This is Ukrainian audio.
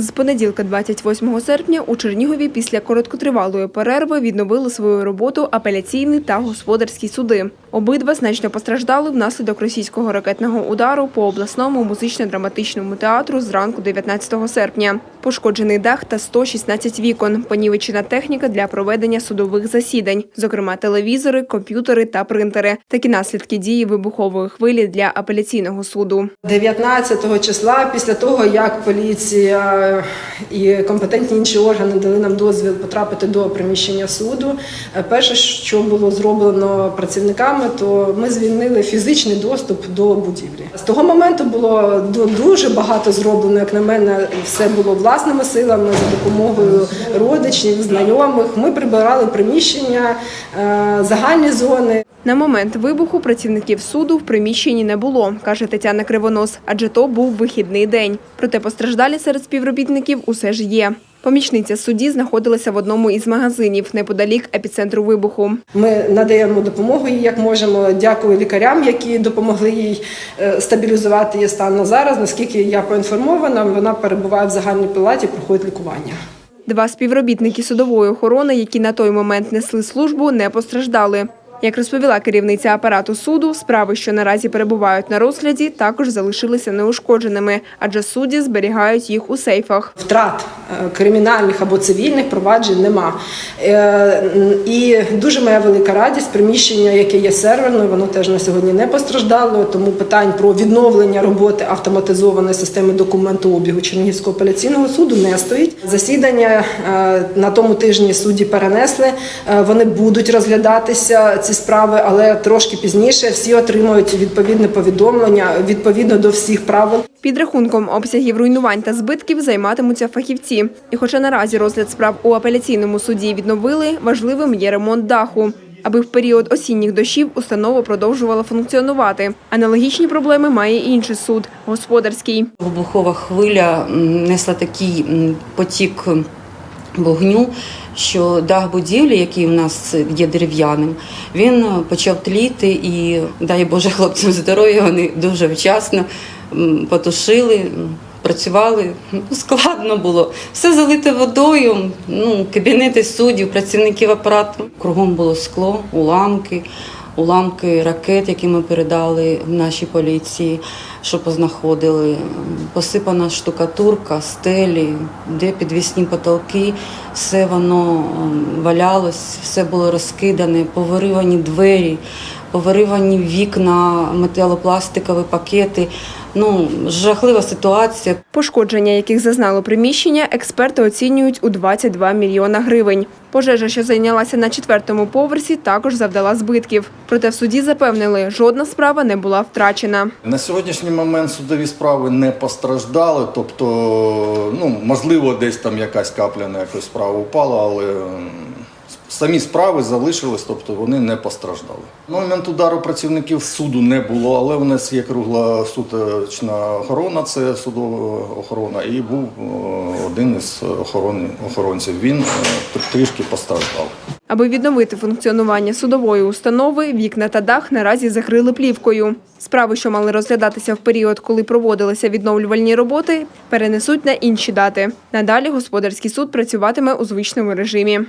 З понеділка, 28 серпня, у Чернігові після короткотривалої перерви відновили свою роботу апеляційний та господарські суди. Обидва значно постраждали внаслідок російського ракетного удару по обласному музично-драматичному театру зранку 19 серпня. Пошкоджений дах та 116 вікон, понівечена техніка для проведення судових засідань, зокрема телевізори, комп'ютери та принтери. Такі наслідки дії вибухової хвилі для апеляційного суду. 19 числа, після того як поліція і компетентні інші органи дали нам дозвіл потрапити до приміщення суду, е, перше, що було зроблено працівниками, то ми звільнили фізичний доступ до будівлі. З того моменту було ду- дуже багато зроблено, як на мене, все було власними силами за допомогою родичів, знайомих. Ми прибирали приміщення, е, загальні зони. На момент вибуху працівників суду в приміщенні не було, каже Тетяна Кривонос, адже то був вихідний день. Проте постраждалі серед співробітників усе ж є. Помічниця судді знаходилася в одному із магазинів неподалік епіцентру вибуху. Ми надаємо допомогу їй як можемо. Дякую лікарям, які допомогли їй е, стабілізувати її стан на зараз. Наскільки я поінформована, вона перебуває в загальній палаті, проходить лікування. Два співробітники судової охорони, які на той момент несли службу, не постраждали. Як розповіла керівниця апарату суду, справи, що наразі перебувають на розгляді, також залишилися неушкодженими, адже судді зберігають їх у сейфах. Втрат е, кримінальних або цивільних проваджень нема. Е, І дуже моя велика радість. Приміщення, яке є серверною, воно теж на сьогодні не постраждало. Тому питань про відновлення роботи автоматизованої системи документообігу Чернігівського апеляційного суду не стоїть. Засідання е, на тому тижні судді перенесли. Вони будуть розглядатися ці справи, але трошки пізніше всі отримують відповідне повідомлення відповідно до всіх правил. Підрахунком обсягів руйнувань та збитків займатимуться фахівці. І хоча наразі розгляд справ у апеляційному суді відновили, важливим є ремонт даху. Аби в період осінніх дощів установа продовжувала функціонувати. Аналогічні проблеми має і інший суд господарський. Вибухова хвиля несла такий потік вогню, що дах будівлі, який у нас є дерев'яним, він е, почав тліти і, дай Боже, хлопцям здоров'я, вони дуже вчасно потушили. Працювали Ну, складно було. Все залите водою. Ну, кабінети суддів, працівників апарату. Кругом було скло, уламки, уламки ракет, які ми передали в нашій поліції, що познаходили. Посипана штукатурка, стелі, де підвісні потолки, все воно ем, валялось, все було розкидане, повиривані двері, повиривані вікна, металопластикові пакети. Ну, жахлива ситуація. Пошкодження, яких зазнало приміщення, експерти оцінюють у 22 мільйона гривень. Пожежа, що зайнялася на четвертому поверсі, також завдала збитків. Проте в суді запевнили, жодна справа не була втрачена. На сьогоднішній момент судові справи не постраждали, тобто, ну, можливо, десь там якась капля на якусь справу впала, але самі справи залишились, тобто вони не постраждали. На момент удару працівників суду не було, але в нас є круглосуточна охорона, це судова охорона, і був е, один із охорон, охоронців. Він е, трішки постраждав. Аби відновити функціонування судової установи, вікна та дах наразі закрили плівкою. Справи, що мали розглядатися в період, коли проводилися відновлювальні роботи, перенесуть на інші дати. Надалі господарський суд працюватиме у звичному режимі.